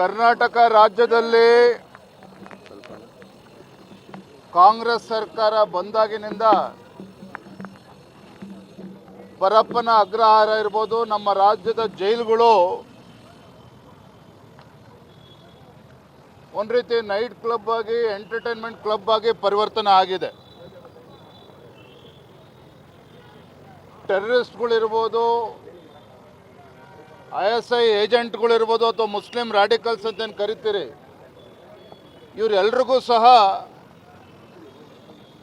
ಕರ್ನಾಟಕ ರಾಜ್ಯದಲ್ಲಿ ಕಾಂಗ್ರೆಸ್ ಸರ್ಕಾರ ಬಂದಾಗಿನಿಂದ ಪರಪ್ಪನ ಅಗ್ರಹಾರ ಇರ್ಬೋದು. ನಮ್ಮ ರಾಜ್ಯದ ಜೈಲುಗಳು ಒಂದು ರೀತಿ ನೈಟ್ ಕ್ಲಬ್ ಆಗಿ, ಎಂಟರ್ಟೈನ್ಮೆಂಟ್ ಕ್ಲಬ್ ಆಗಿ ಪರಿವರ್ತನೆ ಆಗಿದೆ. ಟೆರರಿಸ್ಟ್ಗಳಿರ್ಬೋದು ಐ ಎಸ್ ಐ ಏಜೆಂಟ್ಗಳಿರ್ಬೋದು ಅಥವಾ ಮುಸ್ಲಿಂ ರಾಡಿಕಲ್ಸ್ ಅಂತ ಏನು ಕರಿತೀರಿ, ಇವರೆಲ್ರಿಗೂ ಸಹ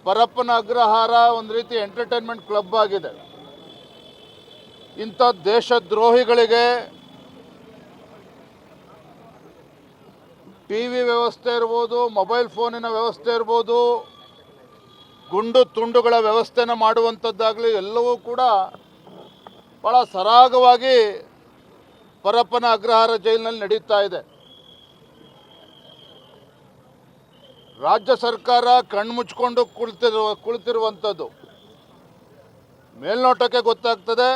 ಪರಪ್ಪನ ಅಗ್ರಹಾರ ಒಂದು ರೀತಿ ಎಂಟರ್ಟೈನ್ಮೆಂಟ್ ಕ್ಲಬ್ ಆಗಿದೆ. ಇಂಥ ದೇಶದ್ರೋಹಿಗಳಿಗೆ ಟಿ ವಿ ವ್ಯವಸ್ಥೆ ಇರ್ಬೋದು ಮೊಬೈಲ್ ಫೋನಿನ ವ್ಯವಸ್ಥೆ ಇರ್ಬೋದು, ಗುಂಡು ತುಂಡುಗಳ ವ್ಯವಸ್ಥೆನ ಮಾಡುವಂಥದ್ದಾಗಲಿ ಎಲ್ಲವೂ ಕೂಡ ಭಾಳ ಸರಾಗವಾಗಿ ಪರಪ್ಪನ ಅಗ್ರಹಾರ ಜೈಲಿನಲ್ಲಿ ನಡೀತಾ ಇದೆ. ರಾಜ್ಯ ಸರ್ಕಾರ ಕಣ್ಮುಚ್ಕೊಂಡು ಕುಳಿತಿರುವ, ಕುಳಿತಿರುವಂಥದ್ದು. ಮೇಲ್ನೋಟಕ್ಕೆ ಗೊತ್ತಾಗ್ತದೆ,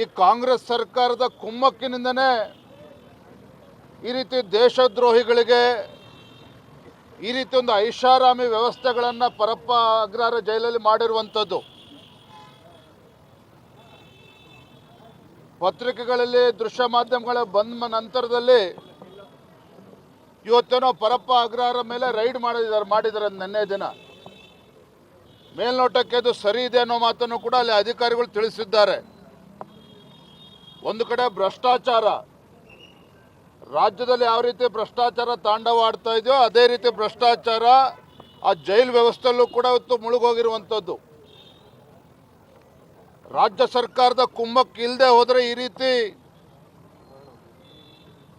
ಈ ಕಾಂಗ್ರೆಸ್ ಸರ್ಕಾರದ ಕುಮ್ಮಕ್ಕಿನಿಂದನೇ ಈ ರೀತಿ ದೇಶದ್ರೋಹಿಗಳಿಗೆ ಈ ರೀತಿ ಒಂದು ಐಷಾರಾಮಿ ವ್ಯವಸ್ಥೆಗಳನ್ನು ಪರಪ್ಪ ಅಗ್ರಹಾರ ಜೈಲಲ್ಲಿ ಮಾಡಿರುವಂಥದ್ದು. ಪತ್ರಿಕೆಗಳಲ್ಲಿ ದೃಶ್ಯ ಮಾಧ್ಯಮಗಳ ಬಂದ ನಂತರದಲ್ಲಿ ಇವತ್ತೇನೋ ಪರಪ್ಪ ಅಗ್ರಹಾರ ಮೇಲೆ ರೈಡ್ ಮಾಡಿದ್ದಾರೆ ಮಾಡಿದ್ದಾರೆ ನಿನ್ನೆ ದಿನ. ಮೇಲ್ನೋಟಕ್ಕೆ ಅದು ಸರಿ ಇದೆ ಅನ್ನೋ ಮಾತನ್ನು ಕೂಡ ಅಲ್ಲಿ ಅಧಿಕಾರಿಗಳು ತಿಳಿಸಿದ್ದಾರೆ. ಒಂದು ಕಡೆ ಭ್ರಷ್ಟಾಚಾರ. ರಾಜ್ಯದಲ್ಲಿ ಯಾವ ರೀತಿ ಭ್ರಷ್ಟಾಚಾರ ತಾಂಡವ ಆಡ್ತಾ ಇದೆಯೋ, ಅದೇ ರೀತಿ ಭ್ರಷ್ಟಾಚಾರ ಆ ಜೈಲು ವ್ಯವಸ್ಥೆಯಲ್ಲೂ ಕೂಡ ಇವತ್ತು ಮುಳುಗೋಗಿರುವಂಥದ್ದು. ರಾಜ್ಯ ಸರ್ಕಾರದ ಕುಮ್ಮಕ್ಕೆ ಇಲ್ಲದೆ ಹೋದರೆ ಈ ರೀತಿ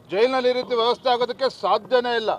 ಜೈಲಿನಲ್ಲಿ ಈ ರೀತಿ ವ್ಯವಸ್ಥೆ ಆಗೋದಕ್ಕೆ ಸಾಧ್ಯನೇ ಇಲ್ಲ.